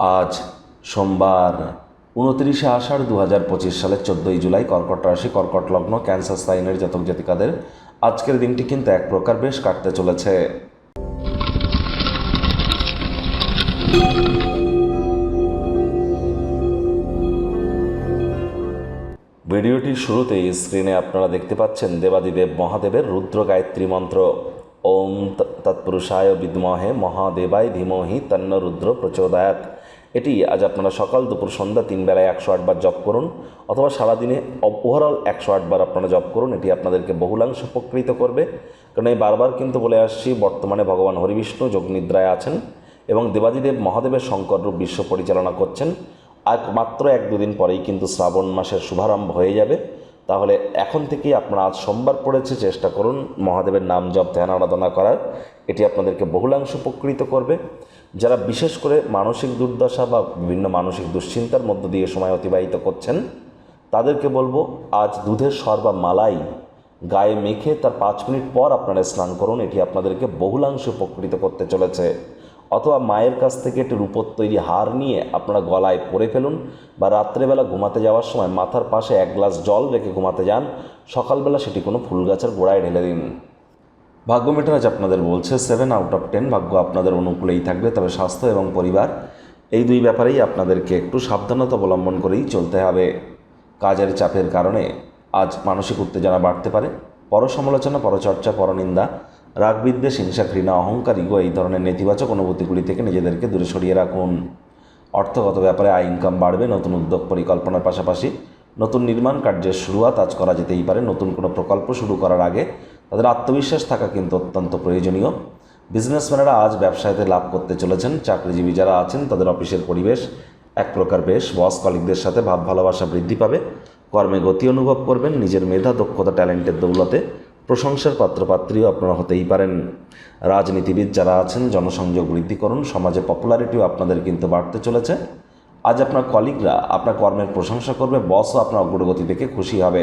আজ সোমবার উনত্রিশে আষাঢ় দু হাজার পঁচিশ সালের চোদ্দোই জুলাই কর্কট রাশি, কর্কট লগ্ন, ক্যান্সার সাইনের জাতক জাতিকাদের আজকের দিনটি কিন্তু এক প্রকার বেশ কাটতে চলেছে। ভিডিওটির শুরুতেই স্ক্রিনে আপনারা দেখতে পাচ্ছেন দেবাদিদেব মহাদেবের রুদ্র গায়ত্রী মন্ত্র। ওম তৎপুরুষায় বিদ্মহে মহাদেবায় ধীমহি তন্ন রুদ্র প্রচোদয়াত এটি আজ আপনারা সকাল দুপুর সন্ধ্যা তিন বেলায় একশো আটবার জপ করুন অথবা সারাদিনে ওভারঅল একশো আটবার আপনারা জপ করুন, এটি আপনাদেরকে বহুলাংশ উপকৃত করবে। কারণ এই বারবার কিন্তু বলে আসছি, বর্তমানে ভগবান হরিবিষ্ণু যোগনিদ্রায় আছেন এবং দেবাদিদেব মহাদেবের শঙ্কর রূপ বিশ্ব পরিচালনা করছেন। আর মাত্র এক দুদিন পরেই কিন্তু শ্রাবণ মাসের শুভারম্ভ হয়ে যাবে। তাহলে এখন থেকেই আপনারা আজ সোমবার পড়েছে, চেষ্টা করুন মহাদেবের নাম জপ, ধ্যান, আরাধনা করার। এটি আপনাদেরকে বহুলাংশ উপকৃত করবে। যারা বিশেষ করে মানসিক দুর্দশা বা বিভিন্ন মানসিক দুশ্চিন্তার মধ্য দিয়ে সময় অতিবাহিত করছেন, তাদেরকে বলব, আজ দুধের সর বা মালাই গায়ে মেখে তার পাঁচ মিনিট পর আপনারা স্নান করুন। এটি আপনাদেরকে বহুলাংশে উপকৃত করতে চলেছে। অথবা মায়ের কাছ থেকে একটি রূপোর তৈরি হার নিয়ে আপনারা গলায় পরে ফেলুন বা রাত্রেবেলা ঘুমাতে যাওয়ার সময় মাথার পাশে এক গ্লাস জল রেখে ঘুমাতে যান। সকালবেলা সেটি কোনো ফুল গাছের গোড়ায় ঢেলে দিন। ভাগ্য মেটার আজ আপনাদের বলছে সেভেন আউট অফ টেন ভাগ্য আপনাদের অনুকূলেই থাকবে, তবে স্বাস্থ্য এবং পরিবার, এই দুই ব্যাপারেই আপনাদেরকে একটু সাবধানতা অবলম্বন করেই চলতে হবে। কাজের চাপের কারণে আজ মানসিক উত্তেজনা বাড়তে পারে, পরসমালোচনা, পরচর্চা, পরনিন্দা রাগ বিদ্বেষ হিংসা, ঘৃণা, অহংকার ইগো এই ধরনের নেতিবাচক অনুভূতিগুলি থেকে নিজেদেরকে দূরে সরিয়ে রাখুন। অর্থগত ব্যাপারে আয় ইনকাম বাড়বে, নতুন উদ্যোগ পরিকল্পনার পাশাপাশি নতুন নির্মাণ কার্যের শুরুয়াত আজ করা যেতেই পারে, নতুন কোনো প্রকল্প শুরু করার আগে তাদের আত্মবিশ্বাস থাকা কিন্তু অত্যন্ত প্রয়োজনীয়। বিজনেসম্যানেরা আজ ব্যবসায়তে লাভ করতে চলেছেন। চাকরিজীবী যারা আছেন, তাদের অফিসের পরিবেশ এক প্রকার বেশ। বস কলিকদের সাথে ভাব ভালোবাসা বৃদ্ধি পাবে। কর্মে গতি অনুভব করবেন। নিজের মেধা, দক্ষতা, ট্যালেন্টের দৌলতে প্রশংসার পাত্রপাত্রীও আপনারা হতেই পারেন। রাজনীতিবিদ যারা আছেন, জনসংযোগ বৃদ্ধি করুন সমাজে পপুলারিটিও আপনাদের কিন্তু বাড়তে চলেছে। আজ আপনার কলিগরা আপনার কর্মের প্রশংসা করবে। বসও আপনার অগ্রগতি দেখে খুশি হবে।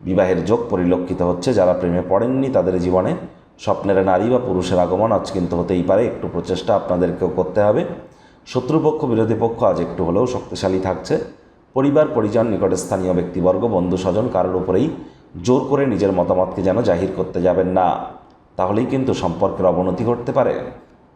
বিবাহের যোগ পরিলক্ষিত হচ্ছে, যারা প্রেমে পড়েননি তাদের জীবনে স্বপ্নের নারী বা পুরুষের আগমন আজ কিন্তু হতেই পারে, একটু প্রচেষ্টা আপনাদেরকেও করতে হবে। শত্রুপক্ষ, বিরোধী পক্ষ আজ একটু হলেও শক্তিশালী থাকছে। পরিবার, পরিজন, নিকটে স্থানীয় ব্যক্তিবর্গ, বন্ধু, স্বজন কারোর উপরেই জোর করে নিজের মতামতকে যেন জাহির করতে যাবেন না। তাহলেই কিন্তু সম্পর্কের অবনতি ঘটতে পারে।